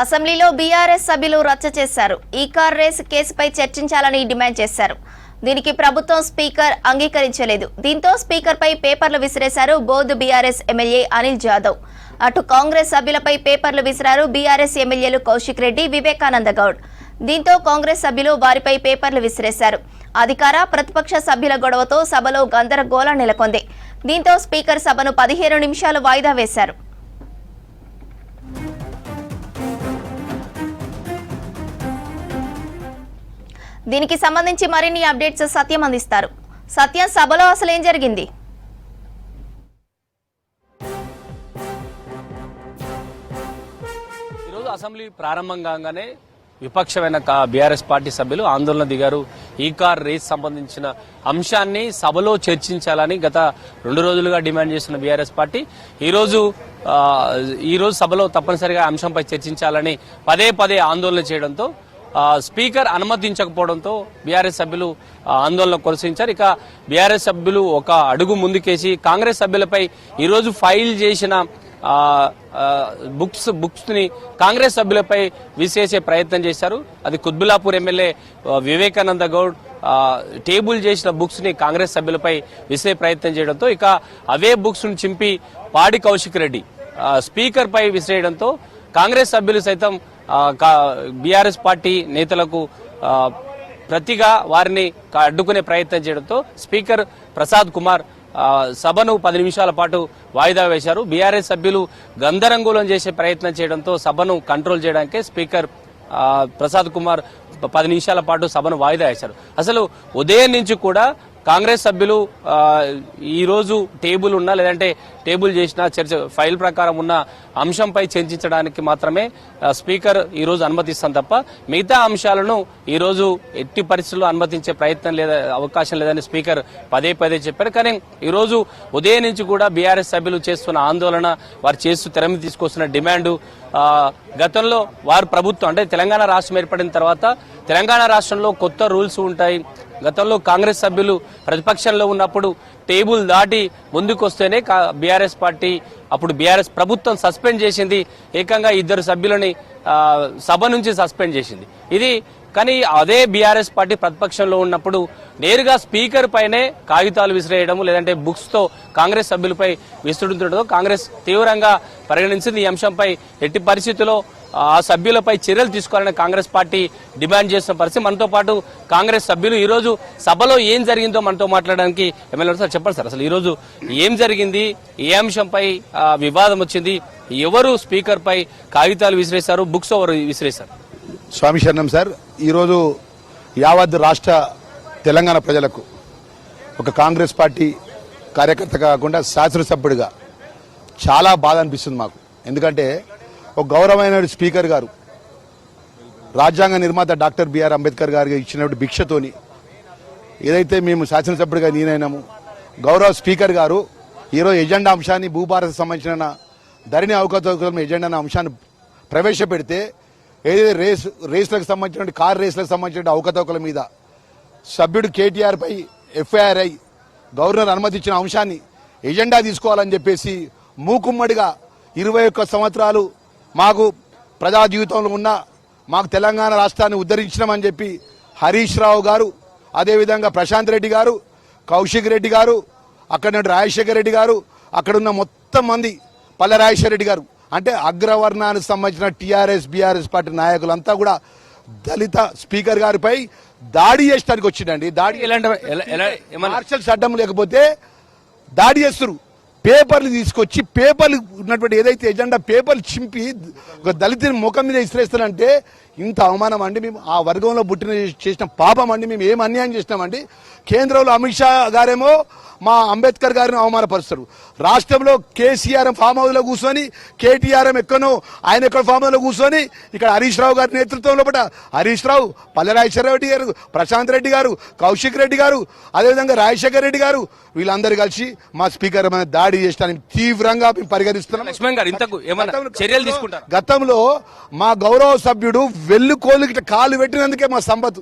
అసెంబ్లీలో బీఆర్ఎస్ సభ్యులు రచ్చ చేశారు. ఈ కార్ రేస్ కేసుపై చర్చించాలని డిమాండ్ చేశారు. దీనికి ప్రభుత్వం స్పీకర్ అంగీకరించలేదు. దీంతో స్పీకర్పై పేపర్లు విసిరేశారు బోధ్ బీఆర్ఎస్ ఎమ్మెల్యే అనిల్ జాదవ్. అటు కాంగ్రెస్ సభ్యులపై పేపర్లు విసిరారు బీఆర్ఎస్ ఎమ్మెల్యేలు కౌశిక్ రెడ్డి వివేకానంద గౌడ్. దీంతో కాంగ్రెస్ సభ్యులు వారిపై పేపర్లు విసిరేశారు. అధికార ప్రతిపక్ష సభ్యుల గొడవతో సభలో గందరగోళం నెలకొంది. దీంతో స్పీకర్ సభను పదిహేను నిమిషాలు వాయిదా వేశారు. దీనికి సంబంధించి మరిన్ని అప్డేట్స్ సత్యం అందిస్తారు. సత్యం సభలో అసలు ఏం జరిగింది? ఈరోజు అసెంబ్లీ ప్రారంభం కాగానే విపక్షమైన కా- బీఆర్ఎస్ పార్టీ సభ్యులు ఆందోళన దిగారు. ఈ కార్ రేస్ సంబంధించిన అంశాన్ని సభలో చర్చించాలని గత రెండు రోజులుగా డిమాండ్ చేస్తున్న బీఆర్ఎస్ పార్టీ ఈరోజు ఈరోజు ఈ రోజు సభలో తప్పనిసరిగా అంశంపై చర్చించాలని పదే పదే ఆందోళన చేయడంతో స్పీకర్ అనుమతించకపోవడంతో బీఆర్ఎస్ సభ్యులు ఆందోళన కొనసాగించారు. ఇక బీఆర్ఎస్ సభ్యులు ఒక అడుగు ముందుకేసి కాంగ్రెస్ సభ్యులపై ఈరోజు ఫైల్ చేసిన బుక్స్ బుక్స్ని కాంగ్రెస్ సభ్యులపై విసేసే ప్రయత్నం చేశారు. అది కుత్బులాపూర్ ఎమ్మెల్యే వివేకానంద గౌడ్ టేబుల్ చేసిన బుక్స్ని కాంగ్రెస్ సభ్యులపై విసే ప్రయత్నం చేయడంతో ఇక అవే బుక్స్ను చింపి పాడి కౌశిక్ రెడ్డి స్పీకర్ పై విసిరేయడంతో కాంగ్రెస్ సభ్యులు సైతం బీఆర్ఎస్ పార్టీ నేతలకు ప్రతిగా వారిని అడ్డుకునే ప్రయత్నం చేయడంతో స్పీకర్ ప్రసాద్ కుమార్ సభను పది నిమిషాల పాటు వాయిదా వేశారు. బీఆర్ఎస్ సభ్యులు గందరగోళం చేసే ప్రయత్నం చేయడంతో సభను కంట్రోల్ చేయడానికే స్పీకర్ ప్రసాద్ కుమార్ పది నిమిషాల పాటు సభను వాయిదా వేశారు. అసలు ఉదయం నుంచి కూడా కాంగ్రెస్ సభ్యులు ఈరోజు టేబుల్ ఉన్నా లేదంటే టేబుల్ చేసిన చర్చ ఫైల్ ప్రకారం ఉన్న అంశంపై చర్చించడానికి మాత్రమే స్పీకర్ ఈరోజు అనుమతిస్తాం తప్ప మిగతా అంశాలను ఈరోజు ఎట్టి పరిస్థితుల్లో అనుమతించే ప్రయత్నం లేదా అవకాశం లేదని స్పీకర్ పదే పదే చెప్పారు. కానీ ఈరోజు ఉదయం నుంచి కూడా బీఆర్ఎస్ సభ్యులు చేస్తున్న ఆందోళన వారు చేస్తూ తెర తీసుకొస్తున్న డిమాండు గతంలో వారు ప్రభుత్వం అంటే తెలంగాణ రాష్ట్రం ఏర్పడిన తర్వాత తెలంగాణ రాష్ట్రంలో కొత్త రూల్స్ ఉంటాయి గతంలో కాంగ్రెస్ సభ్యులు ప్రతిపక్షంలో ఉన్నప్పుడు టేబుల్ దాటి ముందుకొస్తేనే బీఆర్ఎస్ పార్టీ అప్పుడు బీఆర్ఎస్ ప్రభుత్వం సస్పెండ్ చేసింది. ఏకంగా ఇద్దరు సభ్యులని సభ నుంచి సస్పెండ్ చేసింది. ఇది కానీ అదే బీఆర్ఎస్ పార్టీ ప్రతిపక్షంలో ఉన్నప్పుడు నేరుగా స్పీకర్ పైనే కాగితాలు విసిరేయడం లేదంటే బుక్స్తో కాంగ్రెస్ సభ్యులపై విసురుతుండడం కాంగ్రెస్ తీవ్రంగా పరిగణించింది. ఈ అంశంపై ఎట్టి పరిస్థితుల్లో ఆ సభ్యులపై చర్యలు తీసుకోవాలని కాంగ్రెస్ పార్టీ డిమాండ్ చేసిన పరిస్థితి. మనతో పాటు కాంగ్రెస్ సభ్యులు ఈరోజు సభలో ఏం జరిగిందో మనతో మాట్లాడడానికి ఎమ్మెల్యే సార్ చెప్పండి సార్. అసలు ఈరోజు ఏం జరిగింది? ఏ అంశంపై వివాదం వచ్చింది? ఎవరు స్పీకర్ పై కాగితాలు విసిరేశారు? బుక్స్ ఎవరు విసిరేశారు? స్వామి శరణం సార్ ఈరోజు యావత్ రాష్ట్ర తెలంగాణ ప్రజలకు ఒక కాంగ్రెస్ పార్టీ కార్యకర్త కాకుండా శాసనసభ్యుడిగా చాలా బాధ అనిపిస్తుంది మాకు. ఎందుకంటే ఒక గౌరవమైన స్పీకర్ గారు రాజ్యాంగ నిర్మాత డాక్టర్ బిఆర్ అంబేద్కర్ గారికి ఇచ్చినటువంటి భిక్షతోని ఏదైతే మేము శాసనసభ్యుడిగా నేనైనాము గౌరవ స్పీకర్ గారు ఈరోజు ఎజెండా అంశాన్ని భూభారత్ సంబంధించిన ధరణి అవకాశం ఎజెండా అనే అంశాన్ని ప్రవేశపెడితే ఏదైతే రేస్ రేస్లకు సంబంధించిన కార్ రేస్లకు సంబంధించిన అవకతవకల మీద సభ్యుడు కేటీఆర్పై ఎఫ్ఐఆర్ అయి గవర్నర్ అనుమతించిన అంశాన్ని ఎజెండా తీసుకోవాలని చెప్పేసి మూకుమ్మడిగా ఇరవై ఒక్క సంవత్సరాలు మాకు ప్రజా జీవితంలో ఉన్న మాకు తెలంగాణ రాష్ట్రాన్ని ఉద్ధరించినామని చెప్పి హరీష్ రావు గారు అదేవిధంగా ప్రశాంత్ రెడ్డి గారు కౌశిక్ రెడ్డి గారు అక్కడ నుండి రాజశేఖర రెడ్డి గారు అక్కడ ఉన్న మొత్తం మంది పల్లె రాజశేఖర రెడ్డి గారు. అంటే అగ్రవర్ణానికి సంబంధించిన టీఆర్ఎస్ బీఆర్ఎస్ పార్టీ నాయకులంతా కూడా దళిత స్పీకర్ గారిపై దాడి చేయడానికి వచ్చిండండి దాడి ఎలాంటి ఎలా- ఎలా- ఏమన్నా మార్షల్ చట్టం లేకపోతే దాడి చేస్తారు పేపర్లు తీసుకొచ్చి పేపర్లు ఉన్నటువంటి ఏదైతే ఎజెండా పేపర్లు చింపి ఒక దళితుని ముఖం మీద ఇసిరేస్తారంటే ఇంత అవమానం అండి. మేము ఆ వర్గంలో పుట్టిన చేసిన పాపం అండి. మేము ఏం అన్యాయం చేసినామండి? కేంద్రంలో అమిత్ షా గారేమో మా అంబేద్కర్ గారిని అవమానపరుస్తారు. రాష్ట్రంలో కేసీఆర్ ఫామ్ హౌస్లో కూర్చొని కేటీఆర్ ఎక్కనో ఆయన ఎక్కడ ఫామ్ హౌస్లో కూర్చొని ఇక్కడ హరీష్ రావు గారి నేతృత్వంలో పట హరీష్ రావు పల్లెరాజేశ్వర రెడ్డి గారు ప్రశాంత్ రెడ్డి గారు కౌశిక్ రెడ్డి గారు అదేవిధంగా రాజశేఖర్ రెడ్డి గారు వీళ్ళందరూ కలిసి మా స్పీకర్ మీద దాడి చేయడానికి తీవ్రంగా మేము పరిగణిస్తున్నాం. గతంలో మా గౌరవ సభ్యుడు వెల్లు కోలు కాలు పెట్టినందుకే మా సంపత్